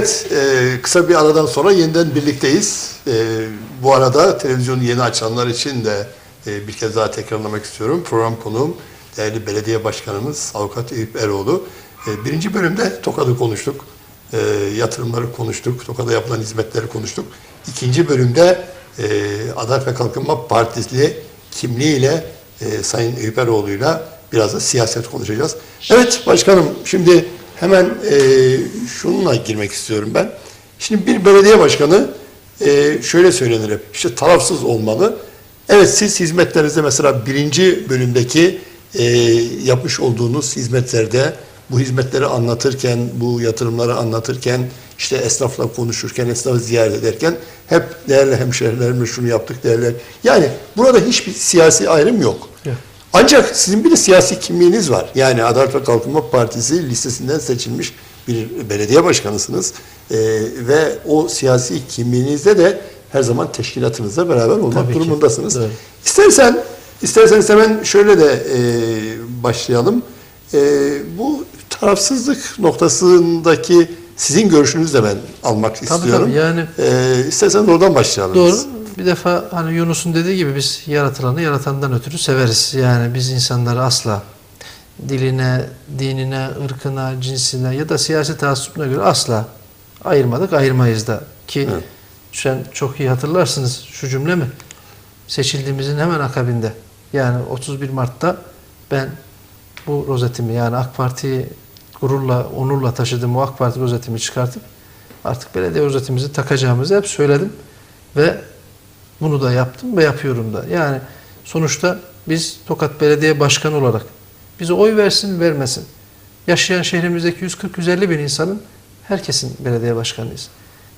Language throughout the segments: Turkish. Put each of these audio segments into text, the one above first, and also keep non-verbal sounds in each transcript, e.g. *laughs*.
Evet, e, kısa bir aradan sonra yeniden birlikteyiz. E, bu arada televizyonu yeni açanlar için de e, bir kez daha tekrarlamak istiyorum. Program konuğum değerli belediye başkanımız Avukat Eyüp Eroğlu. E, birinci bölümde TOKA'da konuştuk. E, yatırımları konuştuk. TOKA'da yapılan hizmetleri konuştuk. İkinci bölümde e, Adalet ve Kalkınma Partisi kimliğiyle e, Sayın Eyüp Eroğlu'yla biraz da siyaset konuşacağız. Evet başkanım şimdi hemen e, şununla girmek istiyorum ben. Şimdi bir belediye başkanı e, şöyle söylenir hep işte tarafsız olmalı. Evet siz hizmetlerinizde mesela birinci bölümdeki e, yapmış olduğunuz hizmetlerde bu hizmetleri anlatırken, bu yatırımları anlatırken, işte esnafla konuşurken, esnafı ziyaret ederken hep değerli hemşehrilerimle şunu yaptık değerli. Yani burada hiçbir siyasi ayrım yok. Ancak sizin bir de siyasi kimliğiniz var. Yani Adalet ve Kalkınma Partisi listesinden seçilmiş bir belediye başkanısınız. Ee, ve o siyasi kimliğinizde de her zaman teşkilatınızla beraber olmak Tabii ki. durumundasınız. Evet. İstersen, isterseniz hemen şöyle de e, başlayalım. E, bu tarafsızlık noktasındaki sizin görüşünüzü de ben almak Tabii istiyorum. tabii yani E, isterseniz oradan başlayalım. doğru. biz. Bir defa hani Yunus'un dediği gibi biz yaratılanı yaratandan ötürü severiz. Yani biz insanları asla diline, dinine, ırkına, cinsine ya da siyasi taassubuna göre asla ayırmadık, ayırmayız da. Ki Evet. sen çok iyi hatırlarsınız şu cümle mi? Seçildiğimizin hemen akabinde yani 31 Mart'ta ben bu rozetimi yani AK Parti'yi gururla, onurla taşıdığım o AK Parti rozetimi çıkartıp artık belediye rozetimizi takacağımızı hep söyledim ve bunu da yaptım ve yapıyorum da. Yani sonuçta biz Tokat Belediye Başkanı olarak bize oy versin vermesin. Yaşayan şehrimizdeki 140-150 bin insanın herkesin belediye başkanıyız.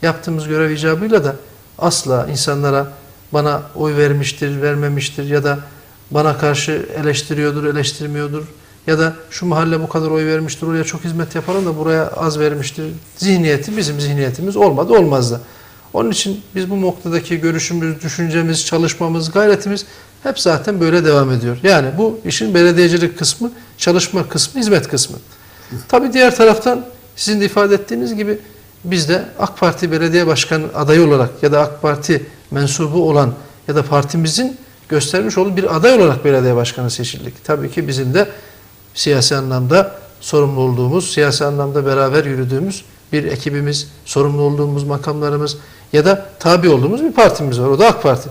Yaptığımız görev icabıyla da asla insanlara bana oy vermiştir, vermemiştir ya da bana karşı eleştiriyordur, eleştirmiyordur ya da şu mahalle bu kadar oy vermiştir, oraya çok hizmet yapalım da buraya az vermiştir. Zihniyeti bizim zihniyetimiz olmadı, olmaz da. Onun için biz bu noktadaki görüşümüz, düşüncemiz, çalışmamız, gayretimiz hep zaten böyle devam ediyor. Yani bu işin belediyecilik kısmı, çalışma kısmı, hizmet kısmı. Tabii diğer taraftan sizin de ifade ettiğiniz gibi biz de AK Parti belediye başkanı adayı olarak ya da AK Parti mensubu olan ya da partimizin göstermiş olduğu bir aday olarak belediye başkanı seçildik. Tabii ki bizim de siyasi anlamda sorumlu olduğumuz, siyasi anlamda beraber yürüdüğümüz bir ekibimiz, sorumlu olduğumuz makamlarımız ya da tabi olduğumuz bir partimiz var. O da AK Parti.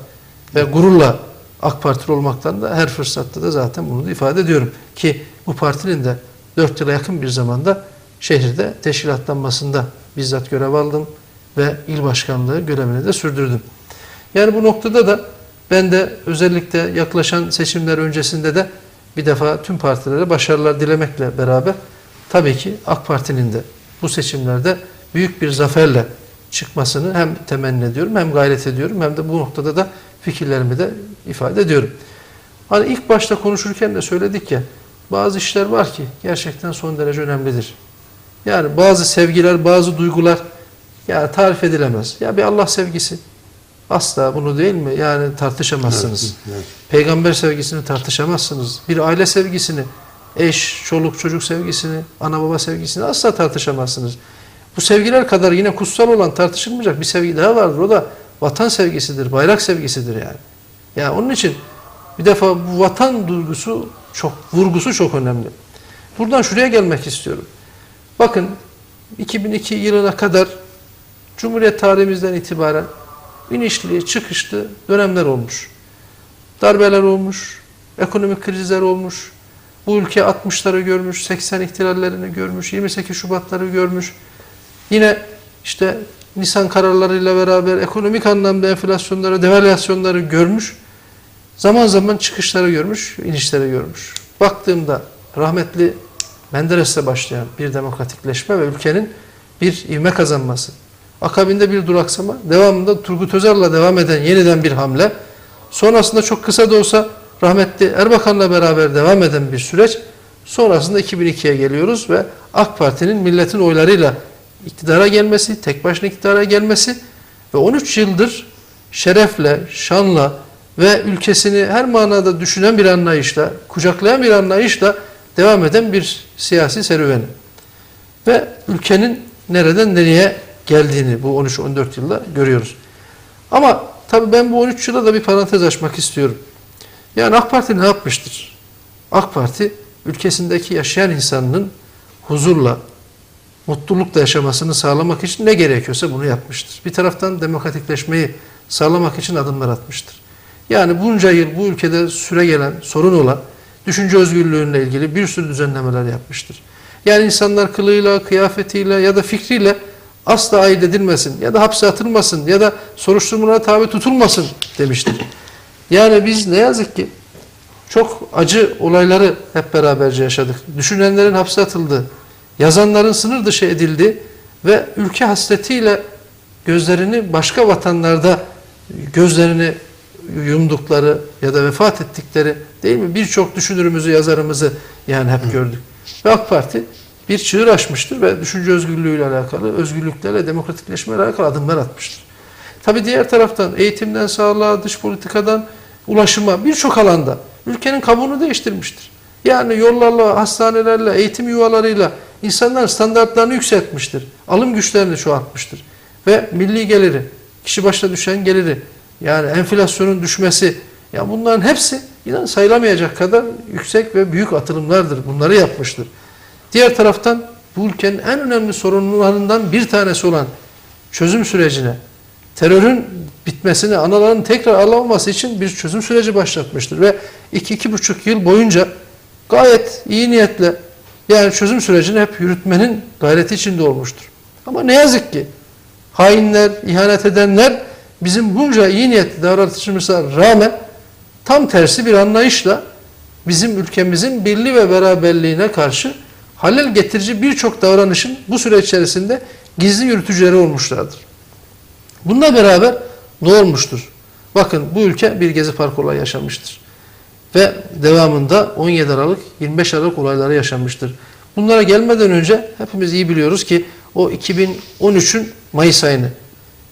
Ve gururla AK Partili olmaktan da her fırsatta da zaten bunu da ifade ediyorum. Ki bu partinin de 4 yıla yakın bir zamanda şehirde teşkilatlanmasında bizzat görev aldım ve il başkanlığı görevini de sürdürdüm. Yani bu noktada da ben de özellikle yaklaşan seçimler öncesinde de bir defa tüm partilere başarılar dilemekle beraber tabii ki AK Parti'nin de bu seçimlerde büyük bir zaferle çıkmasını hem temenni ediyorum hem gayret ediyorum hem de bu noktada da fikirlerimi de ifade ediyorum. Hani ilk başta konuşurken de söyledik ya bazı işler var ki gerçekten son derece önemlidir. Yani bazı sevgiler, bazı duygular ya tarif edilemez. Ya bir Allah sevgisi asla bunu değil mi? Yani tartışamazsınız. Evet. Peygamber sevgisini tartışamazsınız. Bir aile sevgisini, eş, çoluk, çocuk sevgisini, ana baba sevgisini asla tartışamazsınız. Bu sevgiler kadar yine kutsal olan tartışılmayacak bir sevgi daha vardır. O da vatan sevgisidir, bayrak sevgisidir yani. Yani onun için bir defa bu vatan duygusu çok, vurgusu çok önemli. Buradan şuraya gelmek istiyorum. Bakın 2002 yılına kadar Cumhuriyet tarihimizden itibaren inişli çıkışlı dönemler olmuş. Darbeler olmuş, ekonomik krizler olmuş. Bu ülke 60'ları görmüş, 80 ihtilallerini görmüş, 28 Şubatları görmüş. Yine işte Nisan kararlarıyla beraber ekonomik anlamda enflasyonları, devalüasyonları görmüş. Zaman zaman çıkışları görmüş, inişleri görmüş. Baktığımda rahmetli Menderes'le başlayan bir demokratikleşme ve ülkenin bir ivme kazanması. Akabinde bir duraksama, devamında Turgut Özal'la devam eden yeniden bir hamle. Sonrasında çok kısa da olsa rahmetli Erbakan'la beraber devam eden bir süreç. Sonrasında 2002'ye geliyoruz ve AK Parti'nin milletin oylarıyla iktidara gelmesi, tek başına iktidara gelmesi ve 13 yıldır şerefle, şanla ve ülkesini her manada düşünen bir anlayışla, kucaklayan bir anlayışla devam eden bir siyasi serüveni. Ve ülkenin nereden nereye geldiğini bu 13-14 yılda görüyoruz. Ama tabii ben bu 13 yıla da bir parantez açmak istiyorum. Yani AK Parti ne yapmıştır? AK Parti ülkesindeki yaşayan insanın huzurla, mutlulukla yaşamasını sağlamak için ne gerekiyorsa bunu yapmıştır. Bir taraftan demokratikleşmeyi sağlamak için adımlar atmıştır. Yani bunca yıl bu ülkede süre gelen sorun olan düşünce özgürlüğüyle ilgili bir sürü düzenlemeler yapmıştır. Yani insanlar kılığıyla, kıyafetiyle ya da fikriyle asla ayırt edilmesin ya da hapse atılmasın ya da soruşturmalara tabi tutulmasın demiştir. Yani biz ne yazık ki çok acı olayları hep beraberce yaşadık. Düşünenlerin hapse atıldığı, yazanların sınır dışı edildiği ve ülke hasretiyle gözlerini başka vatanlarda gözlerini yumdukları ya da vefat ettikleri değil mi? Birçok düşünürümüzü, yazarımızı yani hep gördük. Ve AK Parti bir çığır açmıştır ve düşünce özgürlüğüyle alakalı, özgürlüklerle, demokratikleşmeyle alakalı adımlar atmıştır. Tabi diğer taraftan eğitimden sağlığa, dış politikadan ulaşıma birçok alanda ülkenin kabuğunu değiştirmiştir. Yani yollarla, hastanelerle, eğitim yuvalarıyla insanların standartlarını yükseltmiştir. Alım güçlerini çoğaltmıştır. Ve milli geliri, kişi başına düşen geliri, yani enflasyonun düşmesi, ya bunların hepsi inan sayılamayacak kadar yüksek ve büyük atılımlardır. Bunları yapmıştır. Diğer taraftan bu ülkenin en önemli sorunlarından bir tanesi olan çözüm sürecine, terörün bitmesine, anaların tekrar alınması için bir çözüm süreci başlatmıştır. Ve iki, iki buçuk yıl boyunca gayet iyi niyetle yani çözüm sürecini hep yürütmenin gayreti içinde olmuştur. Ama ne yazık ki hainler, ihanet edenler bizim bunca iyi niyetli davranışımıza rağmen tam tersi bir anlayışla bizim ülkemizin birliği ve beraberliğine karşı halel getirici birçok davranışın bu süreç içerisinde gizli yürütücüleri olmuşlardır. Bununla beraber ne olmuştur? Bakın bu ülke bir Gezi Parkı olayı yaşamıştır. Ve devamında 17 Aralık 25 Aralık olayları yaşanmıştır. Bunlara gelmeden önce hepimiz iyi biliyoruz ki o 2013'ün Mayıs ayını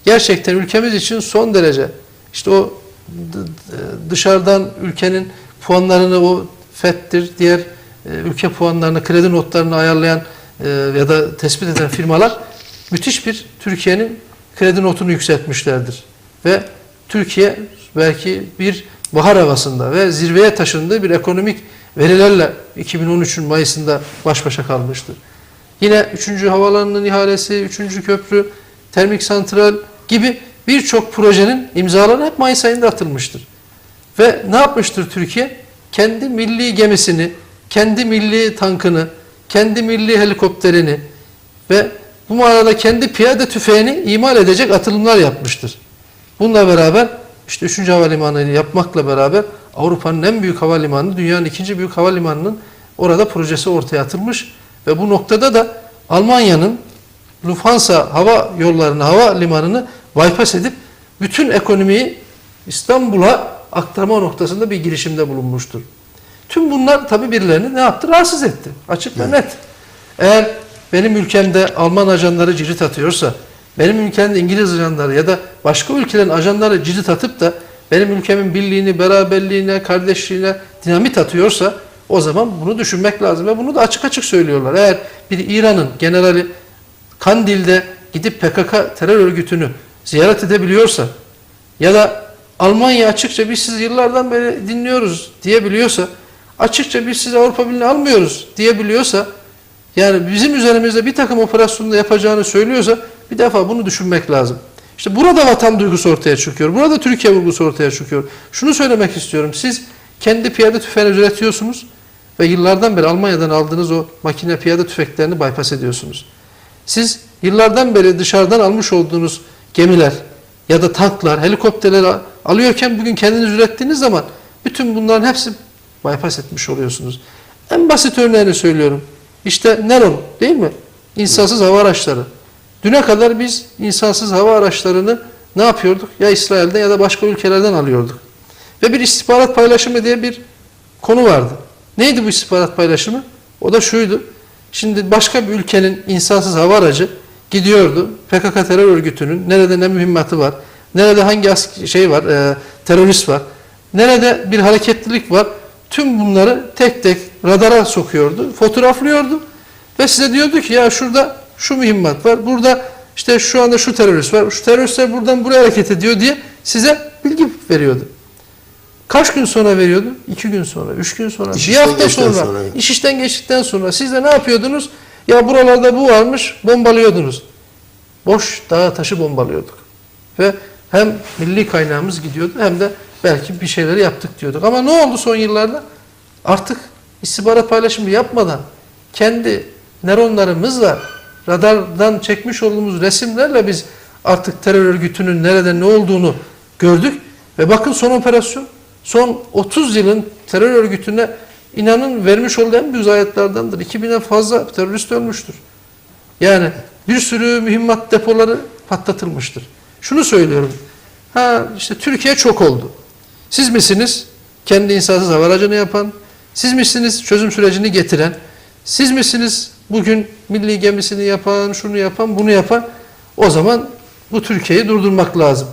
gerçekten ülkemiz için son derece işte o dışarıdan ülkenin puanlarını o FED'dir, diğer ülke puanlarını, kredi notlarını ayarlayan ya da tespit eden firmalar müthiş bir Türkiye'nin kredi notunu yükseltmişlerdir. Ve Türkiye belki bir bahar havasında ve zirveye taşındığı bir ekonomik verilerle 2013'ün Mayıs'ında baş başa kalmıştır. Yine 3. havalanının ihalesi, 3. köprü, termik santral gibi birçok projenin imzaları hep Mayıs ayında atılmıştır. Ve ne yapmıştır Türkiye? Kendi milli gemisini, kendi milli tankını, kendi milli helikopterini ve bu manada kendi piyade tüfeğini imal edecek atılımlar yapmıştır. Bununla beraber işte 3. havalimanını yapmakla beraber Avrupa'nın en büyük havalimanı, dünyanın ikinci büyük havalimanının orada projesi ortaya atılmış ve bu noktada da Almanya'nın Lufthansa hava yollarını, hava limanını bypass edip bütün ekonomiyi İstanbul'a aktarma noktasında bir girişimde bulunmuştur. Tüm bunlar tabi birilerini ne yaptı? Rahatsız etti. Açık ve net. Eğer benim ülkemde Alman ajanları cirit atıyorsa, benim ülkemde İngiliz ajanları ya da başka ülkelerin ajanları cirit atıp da benim ülkemin birliğini, beraberliğine, kardeşliğine dinamit atıyorsa o zaman bunu düşünmek lazım. Ve bunu da açık açık söylüyorlar. Eğer bir İran'ın generali Kandil'de gidip PKK terör örgütünü ziyaret edebiliyorsa ya da Almanya açıkça biz sizi yıllardan beri dinliyoruz diyebiliyorsa, açıkça biz sizi Avrupa Birliği'ne almıyoruz diyebiliyorsa, yani bizim üzerimizde bir takım operasyonda yapacağını söylüyorsa bir defa bunu düşünmek lazım. İşte burada vatan duygusu ortaya çıkıyor. Burada Türkiye vurgusu ortaya çıkıyor. Şunu söylemek istiyorum. Siz kendi piyade tüfeğini üretiyorsunuz ve yıllardan beri Almanya'dan aldığınız o makine piyade tüfeklerini bypass ediyorsunuz. Siz yıllardan beri dışarıdan almış olduğunuz gemiler ya da tanklar, helikopterler alıyorken bugün kendiniz ürettiğiniz zaman bütün bunların hepsi bypass etmiş oluyorsunuz. En basit örneğini söylüyorum. İşte Neron değil mi? İnsansız hava araçları. Düne kadar biz insansız hava araçlarını ne yapıyorduk? Ya İsrail'den ya da başka ülkelerden alıyorduk. Ve bir istihbarat paylaşımı diye bir konu vardı. Neydi bu istihbarat paylaşımı? O da şuydu. Şimdi başka bir ülkenin insansız hava aracı gidiyordu. PKK terör örgütünün nerede ne mühimmatı var, nerede hangi şey var, e, terörist var, nerede bir hareketlilik var. Tüm bunları tek tek radara sokuyordu, fotoğraflıyordu ve size diyordu ki ya şurada şu mühimmat var, burada İşte şu anda şu terörist var. Şu teröristler buradan buraya hareket ediyor diye size bilgi veriyordu. Kaç gün sonra veriyordu? İki gün sonra, üç gün sonra, İş bir hafta sonra, sonra, iş işten geçtikten sonra siz de ne yapıyordunuz? Ya buralarda bu varmış, bombalıyordunuz. Boş dağı taşı bombalıyorduk. Ve hem milli kaynağımız gidiyordu hem de belki bir şeyleri yaptık diyorduk. Ama ne oldu son yıllarda? Artık istihbarat paylaşımı yapmadan kendi nöronlarımızla radardan çekmiş olduğumuz resimlerle biz artık terör örgütünün nerede ne olduğunu gördük. Ve bakın son operasyon son 30 yılın terör örgütüne inanın vermiş olduğu en büyük zayiatlardandır. 2000'e fazla terörist ölmüştür. Yani bir sürü mühimmat depoları patlatılmıştır. Şunu söylüyorum. Ha işte Türkiye çok oldu. Siz misiniz kendi insansız hava aracını yapan? Siz misiniz çözüm sürecini getiren? Siz misiniz bugün milli gemisini yapan, şunu yapan, bunu yapan? O zaman bu Türkiye'yi durdurmak lazım.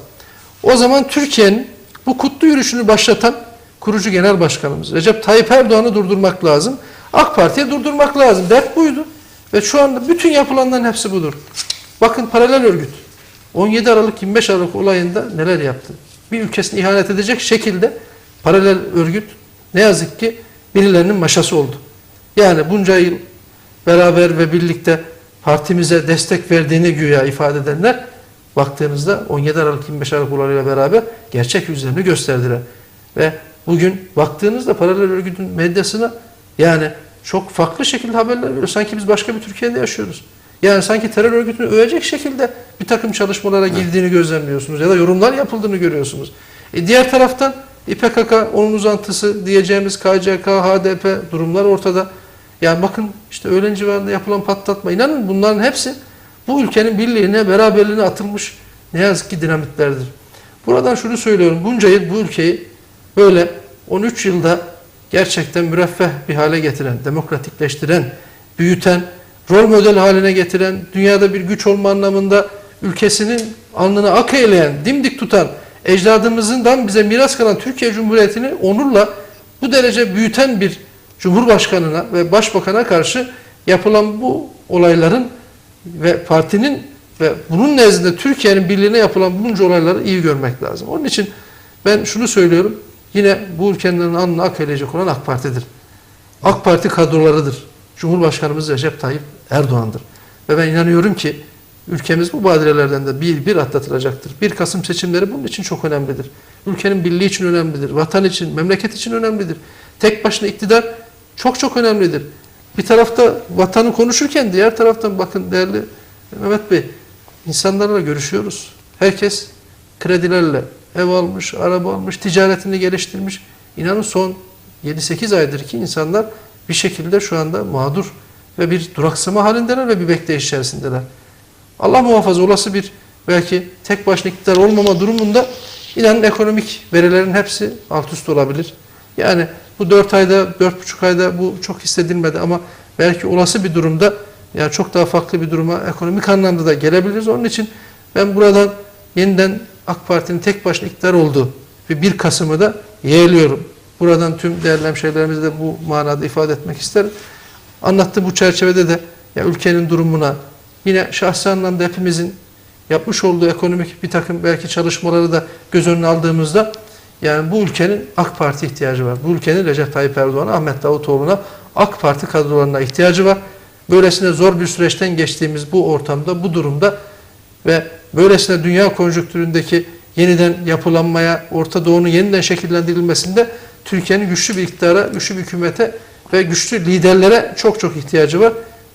O zaman Türkiye'nin bu kutlu yürüyüşünü başlatan kurucu genel başkanımız Recep Tayyip Erdoğan'ı durdurmak lazım. AK Parti'yi durdurmak lazım. Dert buydu. Ve şu anda bütün yapılanların hepsi budur. Bakın paralel örgüt. 17 Aralık 25 Aralık olayında neler yaptı? Bir ülkesini ihanet edecek şekilde paralel örgüt ne yazık ki birilerinin maşası oldu. Yani bunca yıl beraber ve birlikte partimize destek verdiğini güya ifade edenler baktığınızda 17 Aralık 25 Aralık olayıyla beraber gerçek yüzlerini gösterdiler. Ve bugün baktığınızda paralel örgütün medyasına yani çok farklı şekilde haberler veriyor. Sanki biz başka bir Türkiye'de yaşıyoruz. Yani sanki terör örgütünü övecek şekilde bir takım çalışmalara girdiğini gözlemliyorsunuz ya da yorumlar yapıldığını görüyorsunuz. E diğer taraftan İPKK, onun uzantısı diyeceğimiz KCK, HDP durumlar ortada. Yani bakın işte öğlen civarında yapılan patlatma. İnanın bunların hepsi bu ülkenin birliğine, beraberliğine atılmış ne yazık ki dinamitlerdir. Buradan şunu söylüyorum. Bunca yıl bu ülkeyi böyle 13 yılda gerçekten müreffeh bir hale getiren, demokratikleştiren, büyüten, rol model haline getiren, dünyada bir güç olma anlamında ülkesinin alnını ak eyleyen, dimdik tutan, ecdadımızdan bize miras kalan Türkiye Cumhuriyeti'ni onurla bu derece büyüten bir Cumhurbaşkanına ve Başbakan'a karşı yapılan bu olayların ve partinin ve bunun nezdinde Türkiye'nin birliğine yapılan bunca olayları iyi görmek lazım. Onun için ben şunu söylüyorum. Yine bu ülkenin alnını ak eylecek olan AK Parti'dir. AK Parti kadrolarıdır. Cumhurbaşkanımız Recep Tayyip Erdoğan'dır. Ve ben inanıyorum ki ülkemiz bu badirelerden de bir bir atlatılacaktır. 1 Kasım seçimleri bunun için çok önemlidir. Ülkenin birliği için önemlidir. Vatan için, memleket için önemlidir. Tek başına iktidar çok çok önemlidir. Bir tarafta vatanı konuşurken diğer taraftan bakın değerli Mehmet Bey insanlarla görüşüyoruz. Herkes kredilerle ev almış, araba almış, ticaretini geliştirmiş. İnanın son 7-8 aydır ki insanlar bir şekilde şu anda mağdur ve bir duraksama halindeler ve bir bekleyiş içerisindeler. Allah muhafaza olası bir belki tek başına iktidar olmama durumunda inanın ekonomik verilerin hepsi alt üst olabilir. Yani bu 4 ayda, 4,5 ayda bu çok hissedilmedi ama belki olası bir durumda yani çok daha farklı bir duruma ekonomik anlamda da gelebiliriz. Onun için ben buradan yeniden AK Parti'nin tek başına iktidar olduğu ve 1 Kasım'ı da yeğliyorum. Buradan tüm değerli hemşehrilerimize de bu manada ifade etmek isterim. Anlattığım bu çerçevede de ya ülkenin durumuna yine şahsi anlamda hepimizin yapmış olduğu ekonomik bir takım belki çalışmaları da göz önüne aldığımızda yani bu ülkenin AK Parti ihtiyacı var. Bu ülkenin Recep Tayyip Erdoğan'a, Ahmet Davutoğlu'na, AK Parti kadrolarına ihtiyacı var. Böylesine zor bir süreçten geçtiğimiz bu ortamda, bu durumda ve böylesine dünya konjonktüründeki yeniden yapılanmaya, Orta Doğu'nun yeniden şekillendirilmesinde Türkiye'nin güçlü bir iktidara, güçlü bir hükümete ve güçlü liderlere çok çok ihtiyacı var.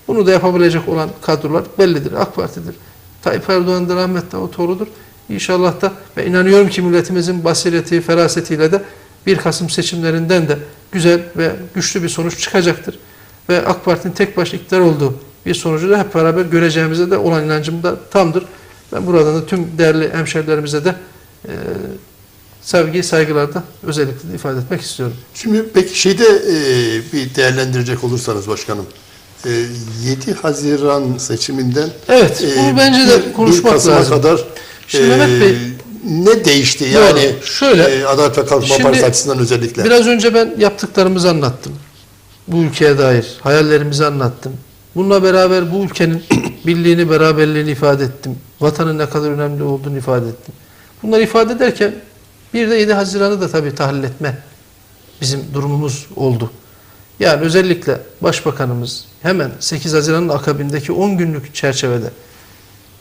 Bunu da yapabilecek olan kadrolar bellidir. AK Parti'dir. Tayyip Erdoğan'dır, Ahmet Davutoğlu'dur. İnşallah da ve inanıyorum ki milletimizin basireti, ferasetiyle de 1 Kasım seçimlerinden de güzel ve güçlü bir sonuç çıkacaktır. Ve AK Parti'nin tek başına iktidar olduğu bir sonucu da hep beraber göreceğimize de olan inancım da tamdır. Ben buradan da tüm değerli hemşerilerimize de e, sevgi, saygılar da özellikle de ifade etmek istiyorum. Şimdi peki şeyde e, bir değerlendirecek olursanız başkanım. E, 7 Haziran seçiminden Evet, e, bunu bence de konuşmak Kasım'a lazım. kadar e, Şimdi Mehmet Bey- ne değişti Doğru. yani Şöyle, e, Adalet ve Kalkınma şimdi Partisi açısından özellikle? Biraz önce ben yaptıklarımızı anlattım. Bu ülkeye dair hayallerimizi anlattım. Bununla beraber bu ülkenin *coughs* birliğini, beraberliğini ifade ettim. Vatanın ne kadar önemli olduğunu ifade ettim. Bunları ifade ederken bir de 7 Haziran'ı da tabii tahlil etme bizim durumumuz oldu. Yani özellikle Başbakanımız hemen 8 Haziran'ın akabindeki 10 günlük çerçevede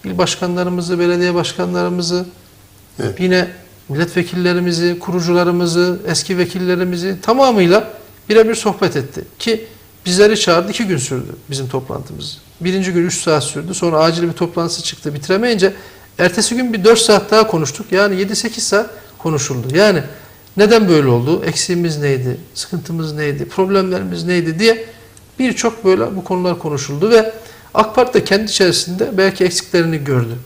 il başkanlarımızı, belediye başkanlarımızı, Evet. yine milletvekillerimizi, kurucularımızı, eski vekillerimizi tamamıyla birebir sohbet etti. Ki bizleri çağırdı, iki gün sürdü bizim toplantımız. Birinci gün 3 saat sürdü, sonra acil bir toplantısı çıktı. Bitiremeyince ertesi gün bir 4 saat daha konuştuk. Yani 7-8 saat konuşuldu. Yani neden böyle oldu, eksiğimiz neydi, sıkıntımız neydi, problemlerimiz neydi diye birçok böyle bu konular konuşuldu ve AK Parti de kendi içerisinde belki eksiklerini gördü.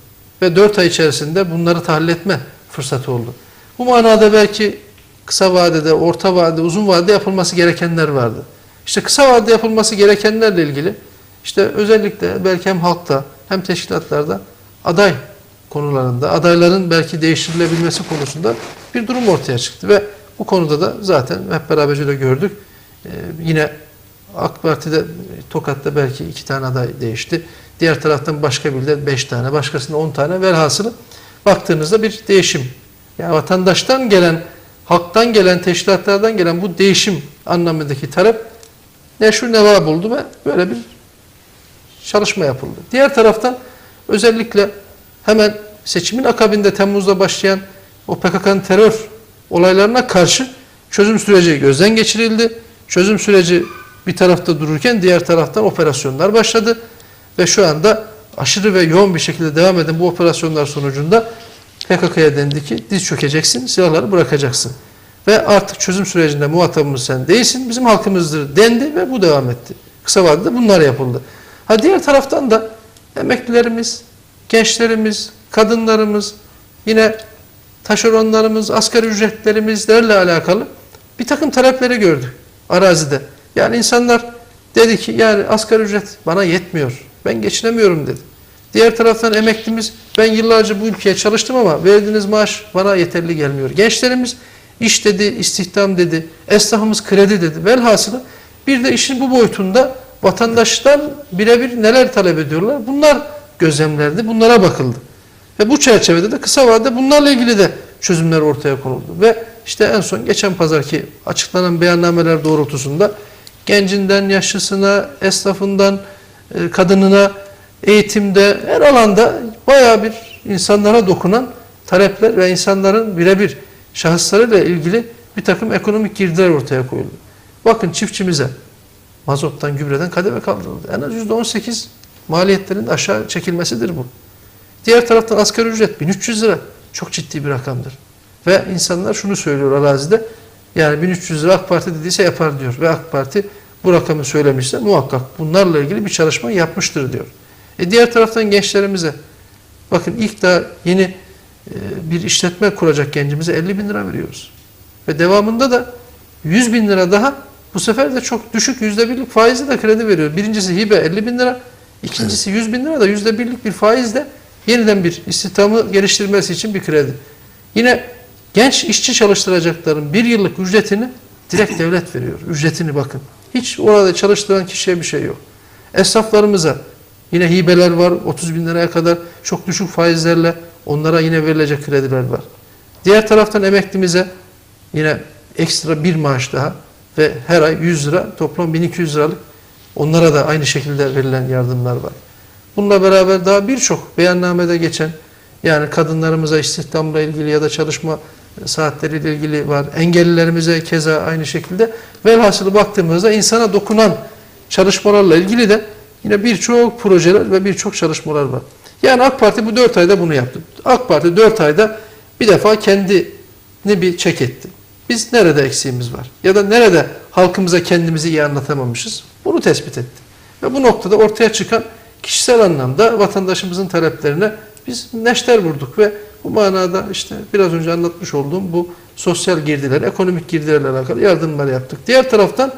Ve 4 ay içerisinde bunları tahlil etme fırsatı oldu. Bu manada belki kısa vadede, orta vadede, uzun vadede yapılması gerekenler vardı. İşte kısa vadede yapılması gerekenlerle ilgili işte özellikle belki hem halkta hem teşkilatlarda aday konularında, adayların belki değiştirilebilmesi konusunda bir durum ortaya çıktı ve bu konuda da zaten hep beraberce de gördük. Ee, yine AK Parti'de Tokat'ta belki iki tane aday değişti. Diğer taraftan başka bir de beş tane, başkasında on tane. Velhasılı baktığınızda bir değişim. Yani vatandaştan gelen, halktan gelen, teşkilatlardan gelen bu değişim anlamındaki talep neşru neva buldu ve böyle bir çalışma yapıldı. Diğer taraftan özellikle hemen seçimin akabinde Temmuz'da başlayan o PKK'nın terör olaylarına karşı çözüm süreci gözden geçirildi. Çözüm süreci bir tarafta dururken diğer taraftan operasyonlar başladı. Ve şu anda aşırı ve yoğun bir şekilde devam eden bu operasyonlar sonucunda PKK'ya dendi ki diz çökeceksin, silahları bırakacaksın. Ve artık çözüm sürecinde muhatabımız sen değilsin, bizim halkımızdır dendi ve bu devam etti. Kısa vadede bunlar yapıldı. Ha diğer taraftan da emeklilerimiz, gençlerimiz, kadınlarımız, yine taşeronlarımız, asgari ücretlerimizlerle alakalı bir takım talepleri gördük arazide. Yani insanlar dedi ki yani asgari ücret bana yetmiyor. Ben geçinemiyorum dedi. Diğer taraftan emeklimiz ben yıllarca bu ülkeye çalıştım ama verdiğiniz maaş bana yeterli gelmiyor. Gençlerimiz iş dedi, istihdam dedi, esnafımız kredi dedi. Velhasılı bir de işin bu boyutunda vatandaşlar birebir neler talep ediyorlar? Bunlar gözlemlendi, bunlara bakıldı. Ve bu çerçevede de kısa vadede bunlarla ilgili de çözümler ortaya konuldu. Ve işte en son geçen pazarki açıklanan beyannameler doğrultusunda gencinden yaşlısına, esnafından e, kadınına, eğitimde her alanda bayağı bir insanlara dokunan talepler ve insanların birebir şahıslarıyla ilgili bir takım ekonomik girdiler ortaya koyuldu. Bakın çiftçimize mazottan, gübreden kademe kaldırıldı. En az %18 maliyetlerin aşağı çekilmesidir bu. Diğer taraftan asgari ücret 1300 lira. Çok ciddi bir rakamdır. Ve insanlar şunu söylüyor arazide. Yani 1300 lira AK Parti dediyse yapar diyor. Ve AK Parti bu rakamı söylemişse muhakkak bunlarla ilgili bir çalışma yapmıştır diyor. E diğer taraftan gençlerimize bakın ilk daha yeni e, bir işletme kuracak gencimize 50 bin lira veriyoruz. Ve devamında da 100 bin lira daha bu sefer de çok düşük yüzde birlik faizle de kredi veriyor. Birincisi hibe 50 bin lira, ikincisi 100 bin lira da yüzde birlik bir faizle yeniden bir istihdamı geliştirmesi için bir kredi. Yine genç işçi çalıştıracakların bir yıllık ücretini direkt devlet veriyor. Ücretini bakın. Hiç orada çalıştıran kişiye bir şey yok. Esnaflarımıza yine hibeler var. 30 bin liraya kadar çok düşük faizlerle onlara yine verilecek krediler var. Diğer taraftan emeklimize yine ekstra bir maaş daha ve her ay 100 lira toplam 1200 liralık onlara da aynı şekilde verilen yardımlar var. Bununla beraber daha birçok beyannamede geçen yani kadınlarımıza istihdamla ilgili ya da çalışma saatleriyle ilgili var. Engellilerimize keza aynı şekilde. Velhasılı baktığımızda insana dokunan çalışmalarla ilgili de yine birçok projeler ve birçok çalışmalar var. Yani AK Parti bu 4 ayda bunu yaptı. AK Parti 4 ayda bir defa kendini bir çek etti. Biz nerede eksiğimiz var? Ya da nerede halkımıza kendimizi iyi anlatamamışız? Bunu tespit etti. Ve bu noktada ortaya çıkan kişisel anlamda vatandaşımızın taleplerine biz neşter vurduk ve bu manada işte biraz önce anlatmış olduğum bu sosyal girdiler, ekonomik girdilerle alakalı yardımlar yaptık. Diğer taraftan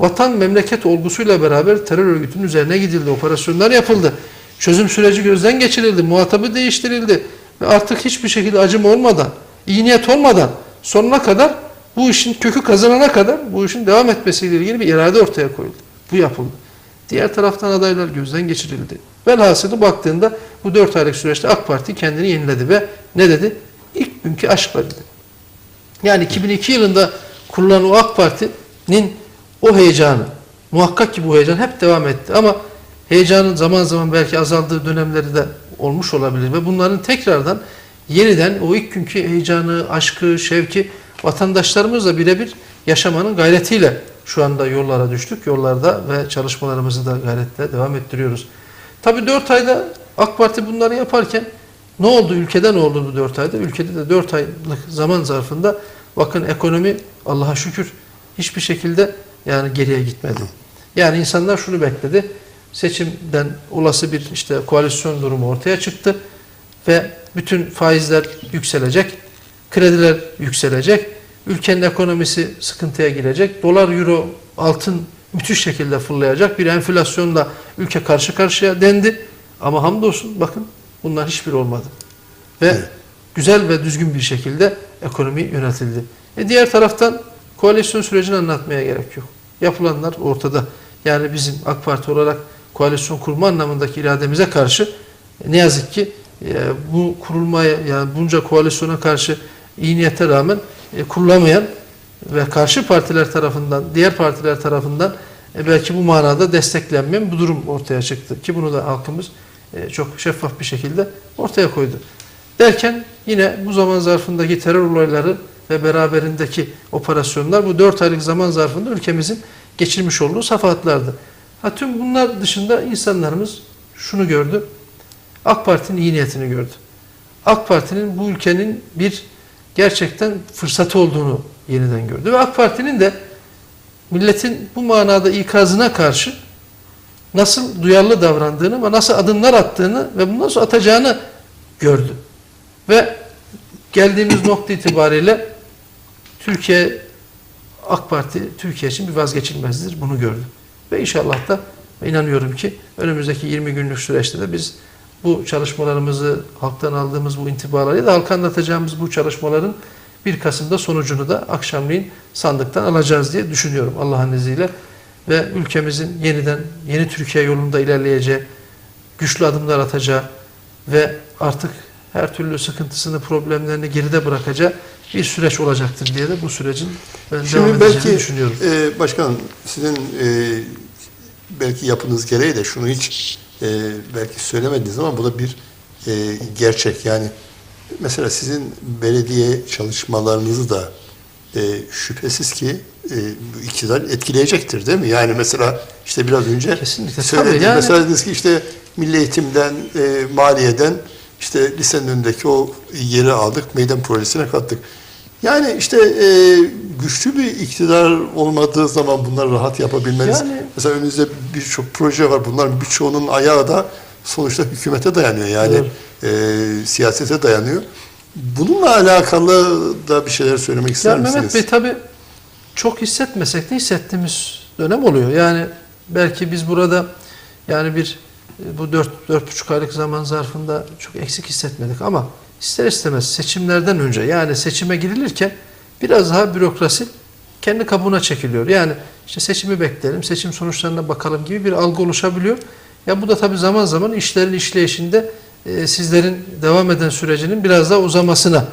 vatan memleket olgusuyla beraber terör örgütünün üzerine gidildi, operasyonlar yapıldı. Çözüm süreci gözden geçirildi, muhatabı değiştirildi ve artık hiçbir şekilde acım olmadan, iyi niyet olmadan sonuna kadar bu işin kökü kazanana kadar bu işin devam etmesiyle ilgili bir irade ortaya koyuldu. Bu yapıldı. Diğer taraftan adaylar gözden geçirildi. Velhasılı baktığında bu 4 aylık süreçte AK Parti kendini yeniledi ve ne dedi? İlk günkü aşkla dedi. Yani 2002 yılında kurulan o AK Parti'nin o heyecanı, muhakkak ki bu heyecan hep devam etti. Ama heyecanın zaman zaman belki azaldığı dönemleri de olmuş olabilir. Ve bunların tekrardan yeniden o ilk günkü heyecanı, aşkı, şevki vatandaşlarımızla birebir yaşamanın gayretiyle şu anda yollara düştük. Yollarda ve çalışmalarımızı da gayretle devam ettiriyoruz. Tabii 4 ayda AK Parti bunları yaparken ne oldu? Ülkede ne oldu bu 4 ayda? Ülkede de 4 aylık zaman zarfında bakın ekonomi Allah'a şükür hiçbir şekilde yani geriye gitmedi. Yani insanlar şunu bekledi. Seçimden olası bir işte koalisyon durumu ortaya çıktı ve bütün faizler yükselecek, krediler yükselecek, ülkenin ekonomisi sıkıntıya girecek, dolar, euro, altın müthiş şekilde fırlayacak bir enflasyonla ülke karşı karşıya dendi. Ama hamdolsun bakın bunlar hiçbir olmadı. Ve Evet. güzel ve düzgün bir şekilde ekonomi yönetildi. E diğer taraftan koalisyon sürecini anlatmaya gerek yok. Yapılanlar ortada. Yani bizim AK Parti olarak koalisyon kurma anlamındaki irademize karşı e, ne yazık ki e, bu kurulmaya yani bunca koalisyona karşı iyi niyete rağmen e, kurulamayan ve karşı partiler tarafından, diğer partiler tarafından e, belki bu manada desteklenmeyen bu durum ortaya çıktı. Ki bunu da halkımız çok şeffaf bir şekilde ortaya koydu. Derken yine bu zaman zarfındaki terör olayları ve beraberindeki operasyonlar bu 4 aylık zaman zarfında ülkemizin geçirmiş olduğu safahatlardı. Ha tüm bunlar dışında insanlarımız şunu gördü. AK Parti'nin iyi niyetini gördü. AK Parti'nin bu ülkenin bir gerçekten fırsatı olduğunu yeniden gördü. Ve AK Parti'nin de milletin bu manada ikazına karşı nasıl duyarlı davrandığını ve nasıl adımlar attığını ve bunu nasıl atacağını gördü. Ve geldiğimiz *laughs* nokta itibariyle Türkiye AK Parti Türkiye için bir vazgeçilmezdir. Bunu gördü. Ve inşallah da inanıyorum ki önümüzdeki 20 günlük süreçte de biz bu çalışmalarımızı halktan aldığımız bu intibaları ya da halka anlatacağımız bu çalışmaların 1 Kasım'da sonucunu da akşamleyin sandıktan alacağız diye düşünüyorum Allah'ın izniyle. Ve ülkemizin yeniden yeni Türkiye yolunda ilerleyeceği, güçlü adımlar atacağı ve artık her türlü sıkıntısını, problemlerini geride bırakacağı bir süreç olacaktır diye de bu sürecin ben devam Şimdi edeceğini belki düşünüyorum. e, başkanım sizin e, belki yapınız gereği de şunu hiç e, belki söylemediniz ama bu da bir e, gerçek. Yani mesela sizin belediye çalışmalarınızı da e, şüphesiz ki e, bu iktidar etkileyecektir değil mi? Yani mesela işte biraz önce Kesinlikle, söylediniz. tabii yani. Mesela dediniz ki işte milli eğitimden, e, maliyeden işte lisenin önündeki o yeri aldık, meydan projesine kattık. Yani işte e, güçlü bir iktidar olmadığı zaman bunları rahat yapabilmeniz. Yani- Mesela önünüzde birçok proje var. Bunların birçoğunun ayağı da sonuçta hükümete dayanıyor. Yani e, siyasete dayanıyor. Bununla alakalı da bir şeyler söylemek ister Ya misiniz? Mehmet Bey tabi çok hissetmesek de hissettiğimiz dönem oluyor. Yani belki biz burada yani bir e, bu dört, dört buçuk aylık zaman zarfında çok eksik hissetmedik ama ister istemez seçimlerden önce yani seçime girilirken biraz daha bürokrasi kendi kabuğuna çekiliyor. Yani işte seçimi bekleyelim, seçim sonuçlarına bakalım gibi bir algı oluşabiliyor. Ya bu da tabii zaman zaman işlerin işleyişinde e, sizlerin devam eden sürecinin biraz daha uzamasına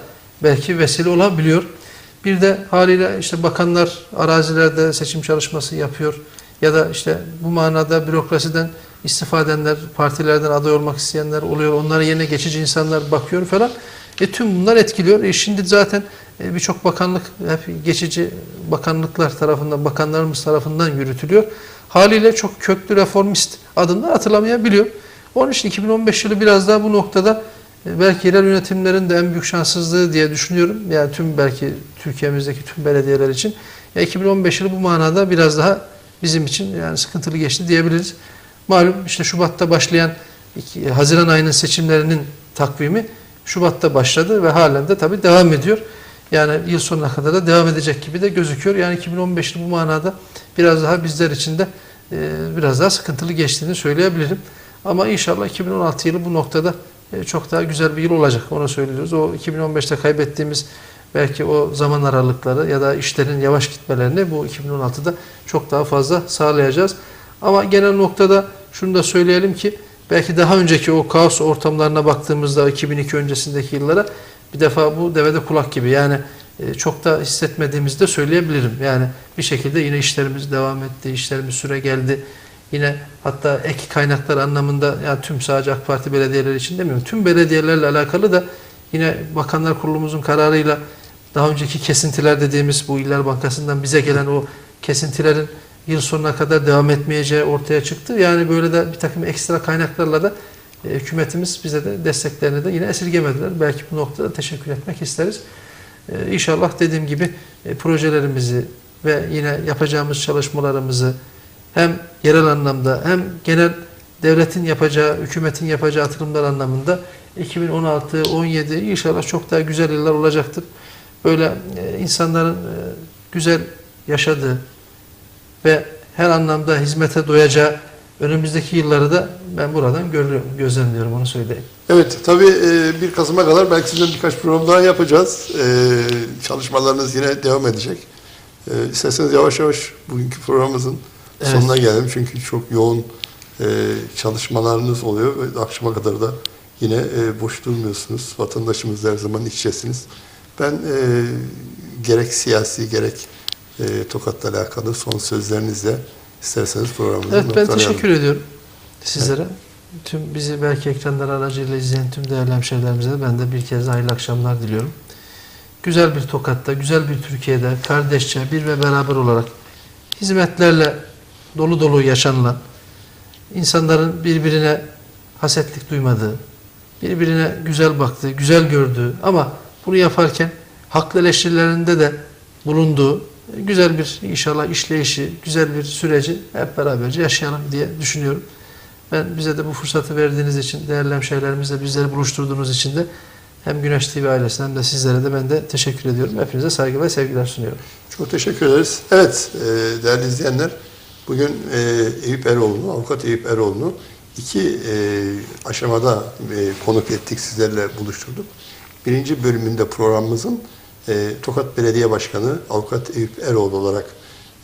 belki vesile olabiliyor. Bir de haliyle işte bakanlar arazilerde seçim çalışması yapıyor ya da işte bu manada bürokrasiden istifa edenler, partilerden aday olmak isteyenler oluyor. Onların yerine geçici insanlar bakıyor falan. E tüm bunlar etkiliyor. E şimdi zaten e, birçok bakanlık hep geçici bakanlıklar tarafından, bakanlarımız tarafından yürütülüyor. Haliyle çok köklü reformist adımlar atılamayabiliyor. Onun için 2015 yılı biraz daha bu noktada e, belki yerel yönetimlerin de en büyük şanssızlığı diye düşünüyorum. Yani tüm belki Türkiye'mizdeki tüm belediyeler için. Ya 2015 yılı bu manada biraz daha bizim için yani sıkıntılı geçti diyebiliriz. Malum işte Şubat'ta başlayan iki- Haziran ayının seçimlerinin takvimi Şubat'ta başladı ve halen de tabii devam ediyor. Yani yıl sonuna kadar da devam edecek gibi de gözüküyor. Yani 2015 yılı bu manada biraz daha bizler için de e, biraz daha sıkıntılı geçtiğini söyleyebilirim. Ama inşallah 2016 yılı bu noktada e, çok daha güzel bir yıl olacak. Onu söylüyoruz. O 2015'te kaybettiğimiz belki o zaman aralıkları ya da işlerin yavaş gitmelerini bu 2016'da çok daha fazla sağlayacağız. Ama genel noktada şunu da söyleyelim ki belki daha önceki o kaos ortamlarına baktığımızda 2002 öncesindeki yıllara bir defa bu devede kulak gibi yani e, çok da hissetmediğimizi de söyleyebilirim. Yani bir şekilde yine işlerimiz devam etti, işlerimiz süre geldi. Yine hatta ek kaynaklar anlamında yani tüm sadece AK Parti belediyeleri için demiyorum. Tüm belediyelerle alakalı da yine Bakanlar Kurulumuzun kararıyla daha önceki kesintiler dediğimiz bu İller Bankası'ndan bize gelen o kesintilerin yıl sonuna kadar devam etmeyeceği ortaya çıktı. Yani böyle de bir takım ekstra kaynaklarla da e, hükümetimiz bize de desteklerini de yine esirgemediler. Belki bu noktada teşekkür etmek isteriz. E, İnşallah dediğim gibi e, projelerimizi ve yine yapacağımız çalışmalarımızı hem yerel anlamda hem genel devletin yapacağı, hükümetin yapacağı atılımlar anlamında 2016-17 inşallah çok daha güzel yıllar olacaktır. Böyle e, insanların e, güzel yaşadığı ve her anlamda hizmete doyacağı önümüzdeki yılları da ben buradan görüyorum, gözlemliyorum onu söyleyeyim. Evet, tabii e, 1 Kasım'a kadar belki sizinle birkaç program daha yapacağız. E, çalışmalarınız yine devam edecek. E, isterseniz yavaş yavaş bugünkü programımızın Evet. sonuna gelelim. Çünkü çok yoğun e, çalışmalarınız oluyor ve akşama kadar da yine e, boş durmuyorsunuz. Vatandaşımızla her zaman içesiniz. Ben e, gerek siyasi gerek e, Tokat'la alakalı son sözlerinizle isterseniz programımızı Evet ben teşekkür ediyorum sizlere. Tüm bizi belki ekranlar aracıyla izleyen tüm değerli hemşehrilerimize ben de bir kez hayırlı akşamlar diliyorum. Güzel bir Tokat'ta, güzel bir Türkiye'de kardeşçe bir ve beraber olarak hizmetlerle dolu dolu yaşanılan, insanların birbirine hasetlik duymadığı, birbirine güzel baktığı, güzel gördüğü ama bunu yaparken haklı eleştirilerinde de bulunduğu güzel bir inşallah işleyişi, güzel bir süreci hep beraberce yaşayalım diye düşünüyorum. Ben bize de bu fırsatı verdiğiniz için, değerli hemşehrilerimizle bizleri buluşturduğunuz için de hem Güneş TV ailesine hem de sizlere de ben de teşekkür ediyorum. Hepinize saygı ve sevgiler sunuyorum. Çok teşekkür ederiz. Evet, e, değerli izleyenler, bugün e, Eyüp Eroğlu'nu, avukat Eyüp Eroğlu'nu iki e, aşamada e, konuk ettik, sizlerle buluşturduk. Birinci bölümünde programımızın e, Tokat Belediye Başkanı avukat Eyüp Eroğlu olarak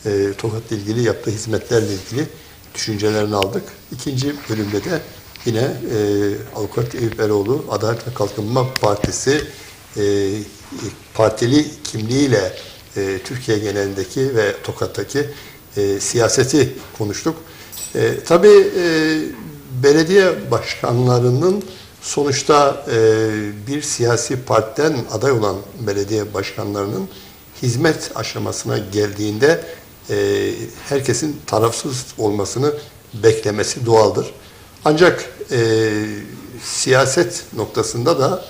e, Tokat'la ilgili yaptığı hizmetlerle ilgili düşüncelerini aldık. İkinci bölümde de yine e, avukat Eyüp Eroğlu Adalet ve Kalkınma Partisi e, partili kimliğiyle e, Türkiye genelindeki ve Tokat'taki e, siyaseti konuştuk. E, tabii e, belediye başkanlarının sonuçta e, bir siyasi partiden aday olan belediye başkanlarının hizmet aşamasına geldiğinde e, herkesin tarafsız olmasını beklemesi doğaldır. Ancak e, siyaset noktasında da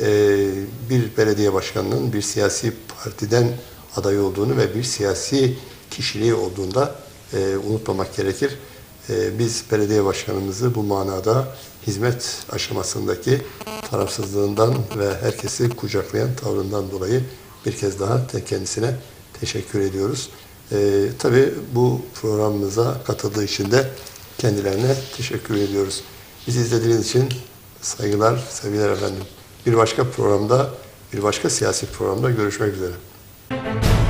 e, bir belediye başkanının bir siyasi partiden aday olduğunu ve bir siyasi kişiliği olduğunda e, unutmamak gerekir. E, biz belediye başkanımızı bu manada hizmet aşamasındaki tarafsızlığından ve herkesi kucaklayan tavrından dolayı bir kez daha kendisine teşekkür ediyoruz. E, tabii bu programımıza katıldığı için de kendilerine teşekkür ediyoruz. Bizi izlediğiniz için saygılar, sevgiler efendim. Bir başka programda, bir başka siyasi programda görüşmek üzere.